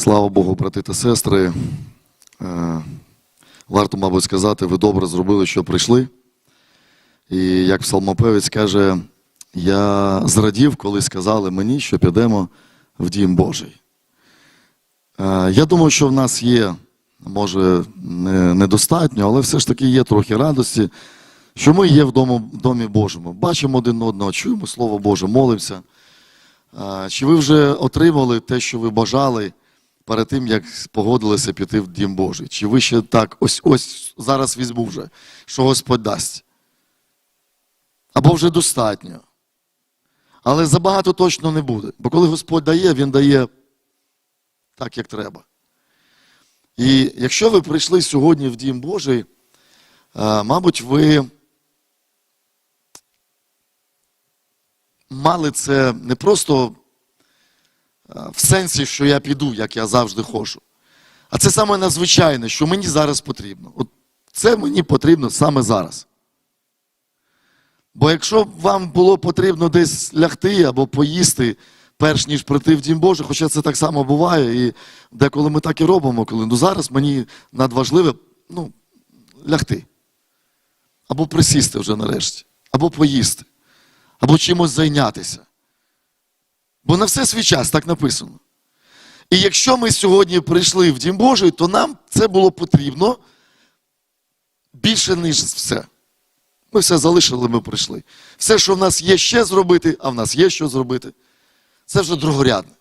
Слава Богу, брати та сестри. Е, Варто, мабуть, сказати, ви добре зробили, що прийшли. І як псалмопевець каже, я зрадів, коли сказали мені, що підемо в дім Божий. Е, Я думаю, що в нас є, може, недостатньо, але все ж таки є трохи радості, що ми є в домі Божому. Бачимо один одного, чуємо Слово Боже, молимося. Чи ви вже отримали те, що ви бажали перед тим, як погодилися піти в Дім Божий? Чи ви ще так, ось ось зараз візьму вже, що Господь дасть? Або вже достатньо. Але забагато точно не буде. Бо коли Господь дає, Він дає так, як треба. І якщо ви прийшли сьогодні в Дім Божий, мабуть, ви мали це не просто е, в сенсі, що я піду, як я завжди ходжу. А це саме надзвичайне, що мені зараз потрібно. От це мені потрібно саме зараз. Бо якщо б вам було потрібно десь лягти або поїсти, перш ніж прийти в Дім Божий, хоча це так само буває, і деколи ми так і робимо, коли ну зараз мені надважливе ну, лягти. Або присісти вже нарешті, або поїсти або чимось зайнятися. Бо на все свій час так написано. І якщо ми сьогодні прийшли в Дім Божий, то нам це було потрібно більше, ніж все. Ми все залишили, ми прийшли. Все, що в нас є ще зробити, а в нас є що зробити, це вже другорядне.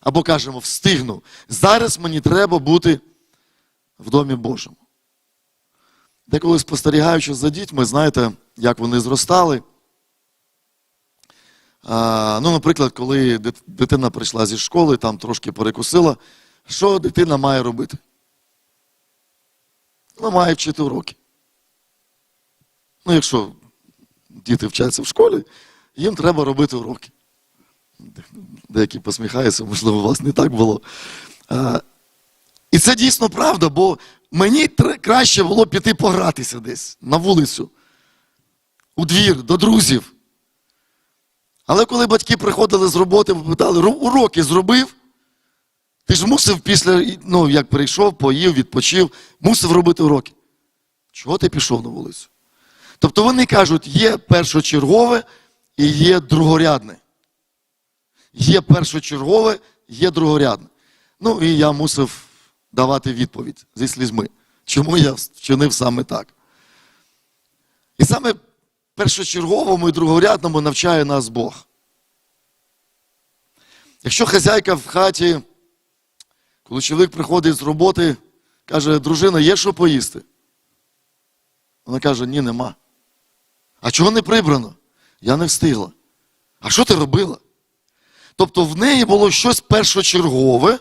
Або кажемо, встигну. Зараз мені треба бути в Домі Божому. Деколи спостерігаючи за дітьми, знаєте, як вони зростали. Ну, наприклад, коли дитина прийшла зі школи, там трошки перекусила, що дитина має робити? Вона має вчити уроки. Ну, якщо діти вчаться в школі, їм треба робити уроки. Деякі посміхаються, можливо, у вас не так було. А, і це дійсно правда, бо мені краще було піти погратися десь на вулицю, у двір, до друзів. Але коли батьки приходили з роботи, питали, уроки зробив, ти ж мусив після, ну, як прийшов, поїв, відпочив, мусив робити уроки. Чого ти пішов на вулицю? Тобто вони кажуть, є першочергове і є другорядне. Є першочергове, є другорядне. Ну і я мусив давати відповідь зі слізьми. Чому я вчинив саме так? І саме першочерговому і другорядному навчає нас Бог. Якщо хазяйка в хаті, коли чоловік приходить з роботи, каже, дружина, є що поїсти? Вона каже, ні, нема. А чого не прибрано? Я не встигла. А що ти робила? Тобто в неї було щось першочергове,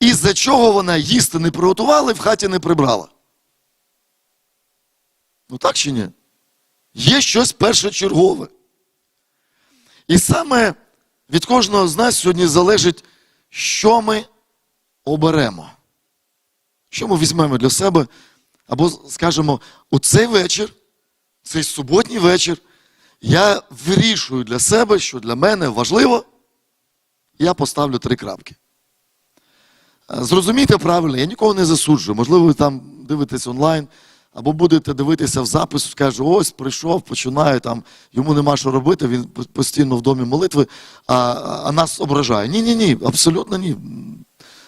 із-за чого вона їсти не приготувала і в хаті не прибрала. Ну так чи ні? Є щось першочергове. І саме від кожного з нас сьогодні залежить, що ми оберемо. Що ми візьмемо для себе, або скажемо, у цей вечір, цей суботній вечір, я вирішую для себе, що для мене важливо, я поставлю три крапки. Е, Зрозумійте правильно, я нікого не засуджую. Можливо, ви там дивитесь онлайн, або будете дивитися в запис, скаже, ось прийшов, починає там, йому нема що робити, він постійно в домі молитви, а, а нас ображає. Ні, ні, ні, абсолютно ні.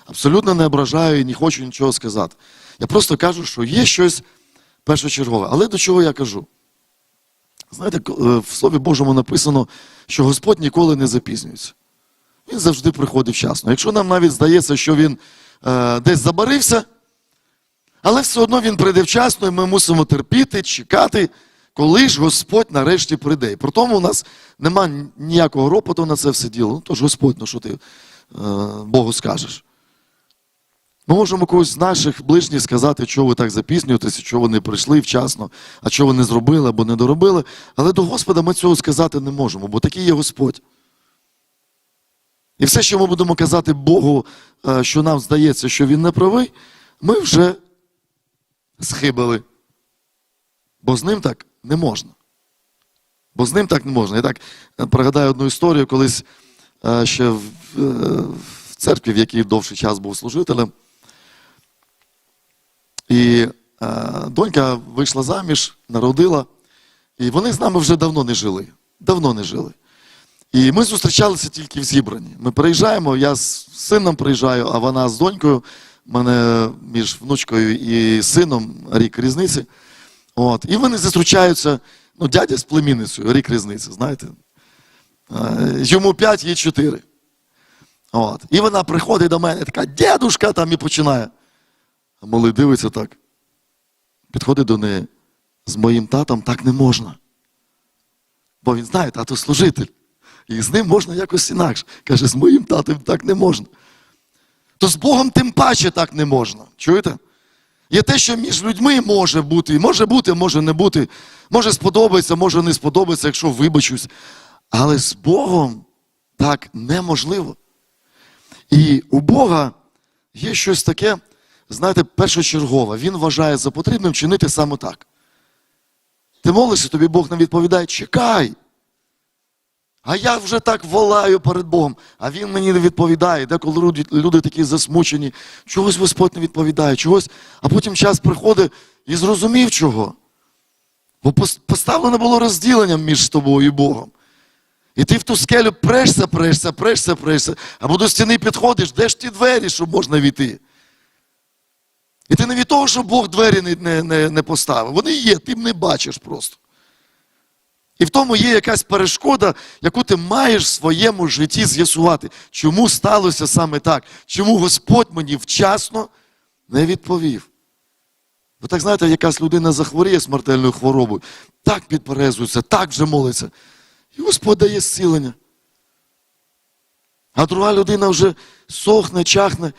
Абсолютно не ображаю і не хочу нічого сказати. Я просто кажу, що є щось першочергове. Але до чого я кажу? Знаєте, е, в Слові Божому написано, що Господь ніколи не запізнюється. Він завжди приходить вчасно. Якщо нам навіть здається, що він е, десь забарився, але все одно він прийде вчасно, і ми мусимо терпіти, чекати, коли ж Господь нарешті прийде. І при тому у нас нема ніякого ропоту на це все діло. Ну то ж Господь, ну що ти е, Богу скажеш? Ми можемо когось з наших ближніх сказати, що ви так запізнюєтеся, що ви не прийшли вчасно, а ви не зробили або не доробили. Але до Господа ми цього сказати не можемо, бо такий є Господь. І все, що ми будемо казати Богу, е, що нам здається, що Він не правий, ми вже схибили. Бо з ним так не можна. Бо з ним так не можна. Я так е, пригадаю одну історію, колись е, ще в, е, в церкві, в якій довший час був служителем. І донька вийшла заміж, народила, і вони з нами вже давно не жили. Давно не жили. І ми зустрічалися тільки в зібранні. Ми приїжджаємо, я з сином приїжджаю, а вона з донькою. У мене між внучкою і сином рік різниці. От. І вони зустрічаються, ну, дядя з племінницею, рік різниці, знаєте. Йому 5, їй 4. От. І вона приходить до мене, така, дедушка там і починає. А малий дивиться так. Підходить до неї. З моїм татом так не можна. Бо він знає, тато служитель. І з ним можна якось інакше. Каже, з моїм татом так не можна. То з Богом тим паче так не можна. Чуєте? Є те, що між людьми може бути. Може бути, може не бути. Може сподобається, може не сподобається, якщо вибачусь. Але з Богом так неможливо. І у Бога є щось таке, знаєте, першочергове. Він вважає за потрібним чинити саме так. Ти молишся, тобі Бог не відповідає, чекай. А я вже так волаю перед Богом, а Він мені не відповідає. Деколи люди, такі засмучені, чогось Господь не відповідає, чогось, а потім час приходить і зрозумів чого. Бо пос- поставлено було розділення між тобою і Богом. І ти в ту скелю прешся, прешся, прешся, прешся, або до стіни підходиш, де ж ті двері, щоб можна війти. І ти не від того, що Бог двері не, не, не поставив. Вони є, ти не бачиш просто. І в тому є якась перешкода, яку ти маєш в своєму житті з'ясувати, чому сталося саме так, чому Господь мені вчасно не відповів. Ви так знаєте, якась людина захворіє смертельною хворобою, так підперезується, так вже молиться. І Господь дає зцілення. А друга людина вже сохне, чахне.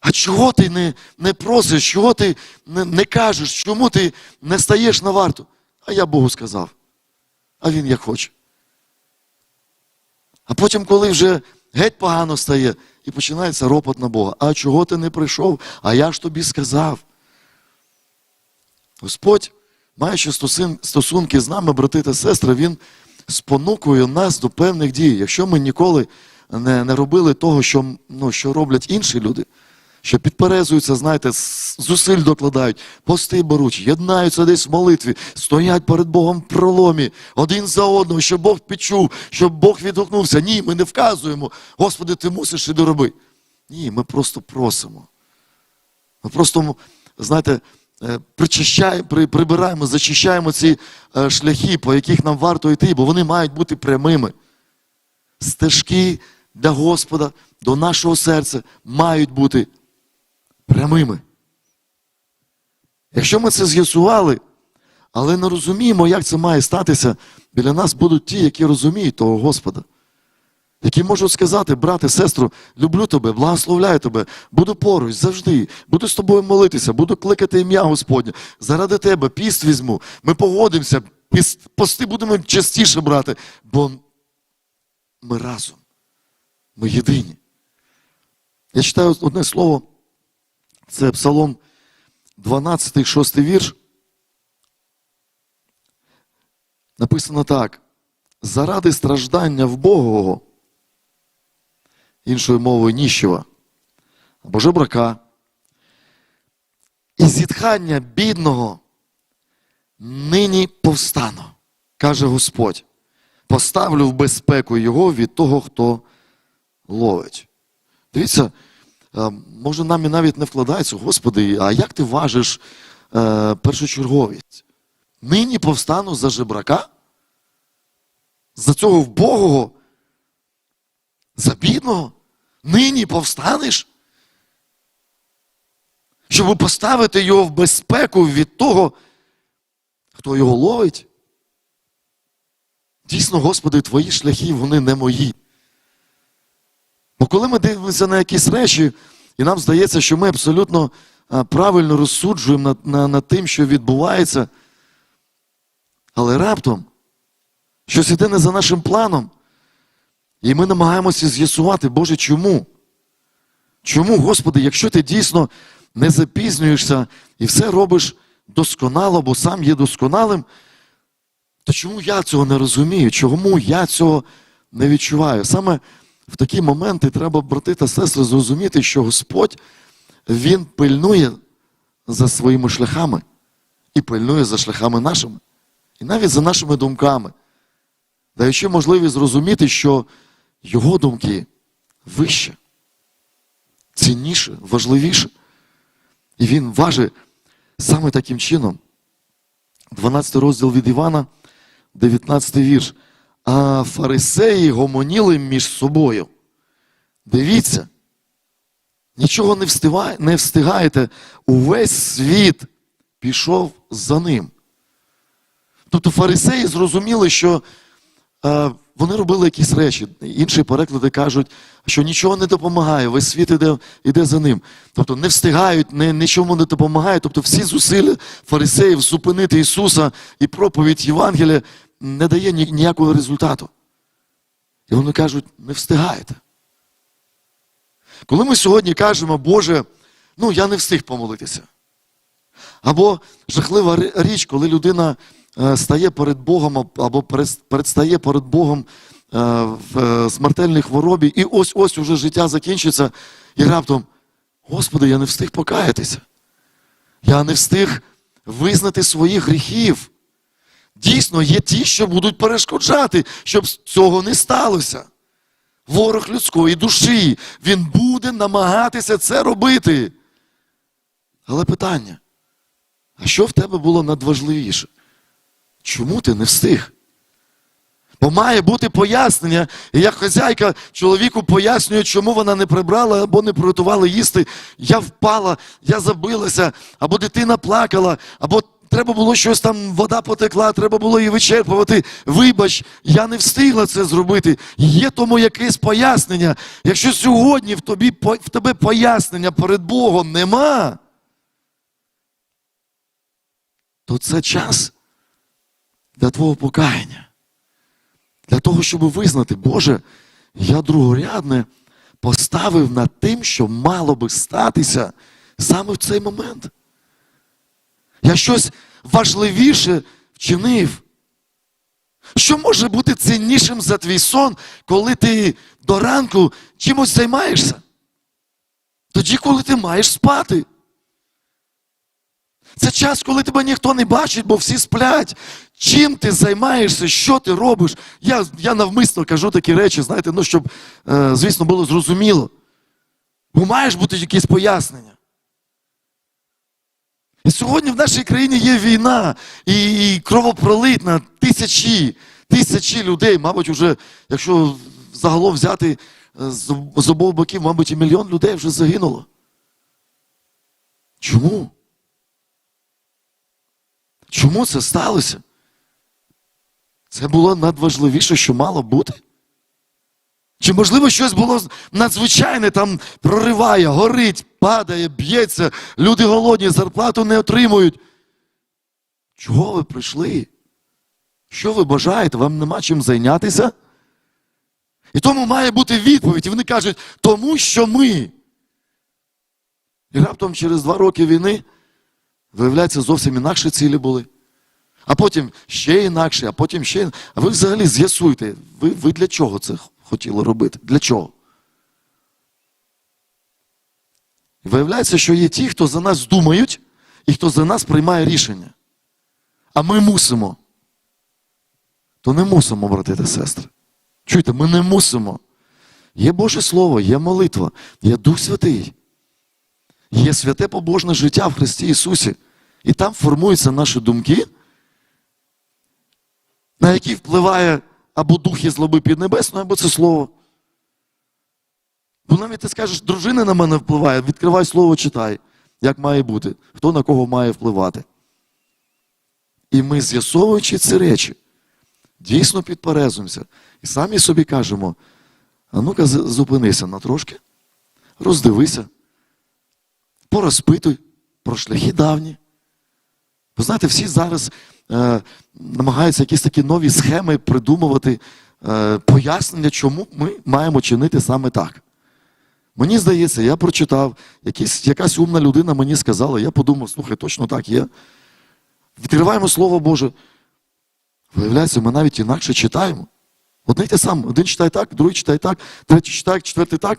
А чого ти не, не просиш, чого ти не, не кажеш, чому ти не стаєш на варту? А я Богу сказав. А він як хоче. А потім, коли вже геть погано стає, і починається ропот на Бога. А чого ти не прийшов? А я ж тобі сказав. Господь, маючи стосунки з нами, брати та сестри, Він спонукує нас до певних дій. Якщо ми ніколи не, не робили того, що, ну, що роблять інші люди, що підперезуються, знаєте, зусиль докладають, пости беруть, єднаються десь в молитві, стоять перед Богом в проломі, один за одного, щоб Бог підчув, щоб Бог відгукнувся. Ні, ми не вказуємо, Господи, ти мусиш і дороби. Ні, ми просто просимо. Ми просто, знаєте, е, причищаємо, прибираємо, зачищаємо ці е, шляхи, по яких нам варто йти, бо вони мають бути прямими. Стежки для Господа, до нашого серця мають бути прямими. Якщо ми це з'ясували, але не розуміємо, як це має статися, біля нас будуть ті, які розуміють того Господа. Які можуть сказати, брате, сестру, люблю тебе, благословляю тебе, буду поруч завжди, буду з тобою молитися, буду кликати ім'я Господнє. Заради тебе піст візьму, ми погодимося, пости будемо частіше брати, бо ми разом, ми єдині. Я читаю одне слово, це Псалом 12, 6 вірш. Написано так. Заради страждання вбогого, іншою мовою ніщого, або жебрака, і зітхання бідного нині повстану, каже Господь. Поставлю в безпеку його від того, хто ловить. Дивіться, може нам і навіть не вкладається, Господи, а як ти важиш е, першочерговість? Нині повстану за жебрака? За цього вбогого? За бідного? Нині повстанеш? Щоб поставити його в безпеку від того, хто його ловить? Дійсно, Господи, твої шляхи, вони не мої. Бо коли ми дивимося на якісь речі, і нам здається, що ми абсолютно правильно розсуджуємо над, на, над тим, що відбувається, але раптом щось іде не за нашим планом, і ми намагаємося з'ясувати, Боже, чому? Чому, Господи, якщо ти дійсно не запізнюєшся і все робиш досконало, бо сам є досконалим, то чому я цього не розумію? Чому я цього не відчуваю? Саме в такі моменти треба, брати та сестри, зрозуміти, що Господь Він пильнує за своїми шляхами і пильнує за шляхами нашими, і навіть за нашими думками, даючи можливість зрозуміти, що Його думки вище, цінніше, важливіше. І він важить саме таким чином. 12 розділ від Івана, 19 вірш. А фарисеї гомоніли між собою. Дивіться, нічого не, встигає, не встигаєте. Увесь світ пішов за ним. Тобто фарисеї зрозуміли, що е, вони робили якісь речі. Інші переклади кажуть, що нічого не допомагає, весь світ іде, іде за ним. Тобто не встигають, не, нічому не допомагає. Тобто всі зусилля фарисеїв зупинити Ісуса і проповідь Євангелія не дає ніякого результату. І вони кажуть, не встигаєте. Коли ми сьогодні кажемо, Боже, ну я не встиг помолитися. Або жахлива річ, коли людина е, стає перед Богом або предстає перед Богом е, в е, смертельній хворобі, і ось ось уже життя закінчиться, і раптом, Господи, я не встиг покаятися. Я не встиг визнати своїх гріхів. Дійсно, є ті, що будуть перешкоджати, щоб цього не сталося. Ворог людської душі, він буде намагатися це робити. Але питання: а що в тебе було надважливіше? Чому ти не встиг? Бо має бути пояснення, і як хазяйка чоловіку пояснює, чому вона не прибрала або не приготувала їсти. Я впала, я забилася, або дитина плакала, або треба було щось там, вода потекла, треба було її вичерпувати. Вибач, я не встигла це зробити. Є тому якесь пояснення. Якщо сьогодні в тобі в тебе пояснення перед Богом нема, то це час для твого покаяння. Для того, щоб визнати, Боже, я другорядне поставив над тим, що мало би статися саме в цей момент. Я щось важливіше вчинив. Що може бути ціннішим за твій сон, коли ти до ранку чимось займаєшся? Тоді, коли ти маєш спати. Це час, коли тебе ніхто не бачить, бо всі сплять. Чим ти займаєшся, що ти робиш? Я, я навмисно кажу такі речі, знаєте, ну, щоб, е, звісно, було зрозуміло. Бо маєш бути якісь пояснення. І сьогодні в нашій країні є війна і, кровопролитна тисячі, тисячі людей, мабуть, вже, якщо загалом взяти е, з обох боків, мабуть, і мільйон людей вже загинуло. Чому? Чому це сталося? Це було надважливіше, що мало бути? Чи, можливо, щось було надзвичайне, там прориває, горить, падає, б'ється, люди голодні, зарплату не отримують. Чого ви прийшли? Що ви бажаєте? Вам нема чим зайнятися? І тому має бути відповідь. І вони кажуть, тому що ми. І раптом через два роки війни Виявляється, зовсім інакші цілі були. А потім ще інакше, а потім ще. ін- А ви взагалі з'ясуйте, ви, ви для чого це хотіли робити? Для чого? І Виявляється, що є ті, хто за нас думають, і хто за нас приймає рішення. А ми мусимо. То не мусимо, брати та сестри. Чуєте, ми не мусимо. Є Боже Слово, є молитва, є Дух Святий. Є святе побожне життя в Христі Ісусі. І там формуються наші думки, на які впливає або дух і злоби піднебесної, або це слово. Бо навіть ти скажеш, дружина на мене впливає, відкривай слово, читай, як має бути, хто на кого має впливати. І ми, з'ясовуючи ці речі, дійсно підперезуємося і самі собі кажемо: а ну-ка, зупинися на трошки, роздивися порозпитуй про шляхи давні. Ви знаєте, всі зараз е, намагаються якісь такі нові схеми придумувати, е, пояснення, чому ми маємо чинити саме так. Мені здається, я прочитав, якісь, якась умна людина мені сказала, я подумав, слухай, точно так є. Відкриваємо Слово Боже. Виявляється, ми навіть інакше читаємо. Одне те саме. Один читає так, другий читає так, третій читає, четвертий так.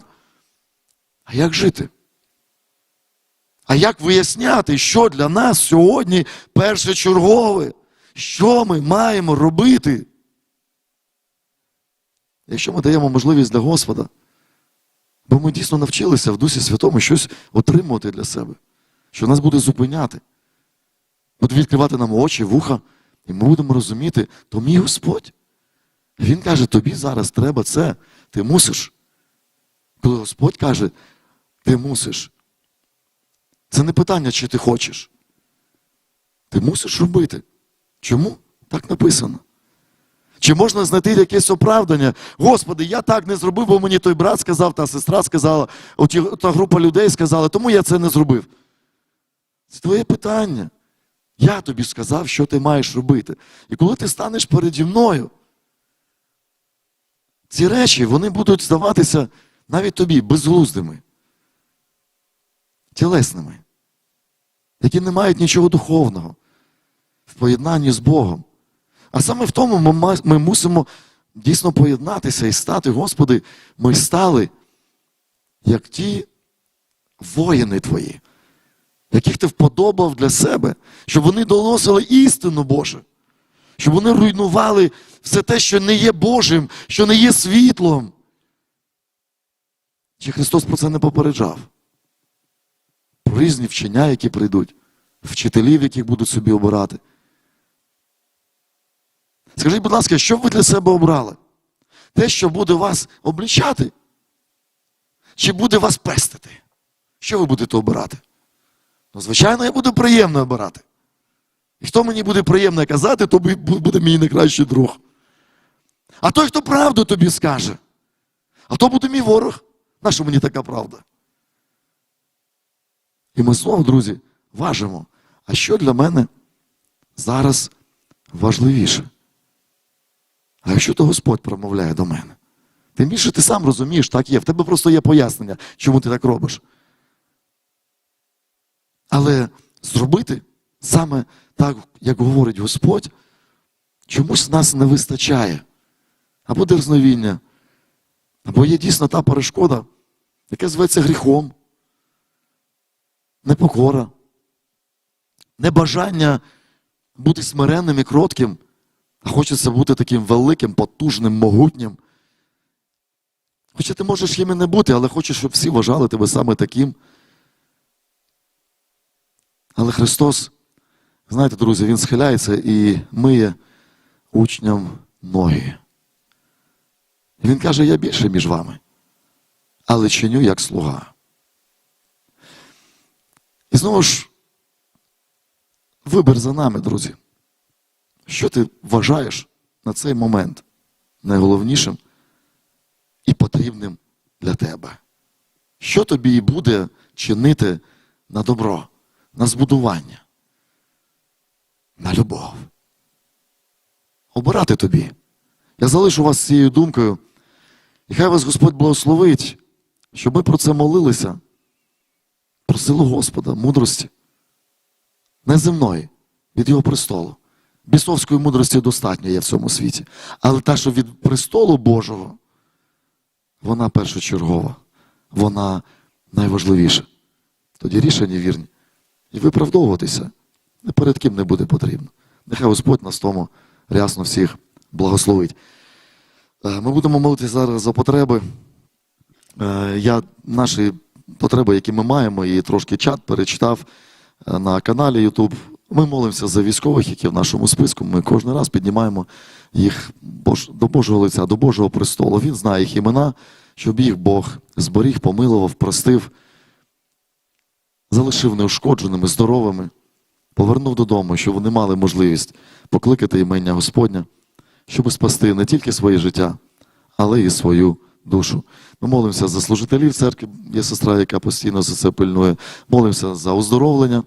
А як жити? А як виясняти, що для нас сьогодні першочергове? Що ми маємо робити? Якщо ми даємо можливість для Господа, бо ми дійсно навчилися в Дусі Святому щось отримувати для себе, що нас буде зупиняти, буде відкривати нам очі, вуха, і ми будемо розуміти, то мій Господь. Він каже, тобі зараз треба це, ти мусиш. Коли Господь каже, ти мусиш. Це не питання, чи ти хочеш. Ти мусиш робити. Чому? Так написано. Чи можна знайти якесь оправдання? Господи, я так не зробив, бо мені той брат сказав, та сестра сказала, оті, та група людей сказала, тому я це не зробив. Це твоє питання. Я тобі сказав, що ти маєш робити. І коли ти станеш переді мною, ці речі вони будуть здаватися навіть тобі безглуздими, тілесними, які не мають нічого духовного в поєднанні з Богом. А саме в тому ми, мусимо дійсно поєднатися і стати, Господи, ми стали як ті воїни Твої, яких ти вподобав для себе, щоб вони доносили істину Боже, щоб вони руйнували все те, що не є Божим, що не є світлом. Чи Христос про це не попереджав? Різні вчення, які прийдуть, вчителів, яких будуть собі обирати. Скажіть, будь ласка, що ви для себе обрали? Те, що буде вас облічати, чи буде вас пестити? Що ви будете обирати? Ну, звичайно, я буду приємно обирати. І хто мені буде приємно казати, то буде мій найкращий друг. А той, хто правду тобі скаже, а то буде мій ворог. Наша мені така правда? І ми знову, друзі, важимо. А що для мене зараз важливіше? А якщо то Господь промовляє до мене? Тим більше ти сам розумієш, так є. В тебе просто є пояснення, чому ти так робиш. Але зробити саме так, як говорить Господь, чомусь нас не вистачає. Або дерзновіння, або є дійсно та перешкода, яка зветься гріхом, непокора, небажання бути смиренним і кротким, а хочеться бути таким великим, потужним, могутнім. Хоча ти можеш їм і не бути, але хочеш, щоб всі вважали тебе саме таким. Але Христос, знаєте, друзі, Він схиляється і миє учням ноги. Він каже, я більше між вами, але чиню як слуга. І знову ж, вибір за нами, друзі. Що ти вважаєш на цей момент найголовнішим і потрібним для тебе? Що тобі і буде чинити на добро, на збудування, на любов? Обирати тобі. Я залишу вас з цією думкою, і хай вас Господь благословить, щоб ми про це молилися, просили Господа мудрості, неземної, від Його престолу. Бісовської мудрості достатньо є в цьому світі. Але та, що від престолу Божого, вона першочергова, вона найважливіша. Тоді рішення вірні. І виправдовуватися не перед ким не буде потрібно. Нехай Господь нас тому рясно всіх благословить. Е, Ми будемо молитися зараз за потреби. Е, Я наші потреби, які ми маємо, і трошки чат перечитав е, на каналі YouTube. Ми молимося за військових, які в нашому списку. Ми кожен раз піднімаємо їх до Божого лиця, до Божого престолу. Він знає їх імена, щоб їх Бог зберіг, помилував, простив, залишив неушкодженими, здоровими, повернув додому, щоб вони мали можливість покликати імення Господня, щоб спасти не тільки своє життя, але і свою душу. Ми молимося за служителів церкви, є сестра, яка постійно за це пильнує. Молимося за оздоровлення,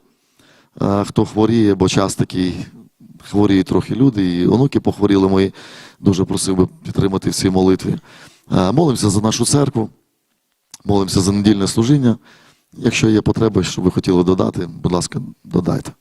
хто хворіє, бо час такий хворіють трохи люди, і онуки похворіли мої. Дуже просив би підтримати в цій молитві. Е, Молимося за нашу церкву, молимося за недільне служіння. Якщо є потреба, що ви хотіли додати, будь ласка, додайте.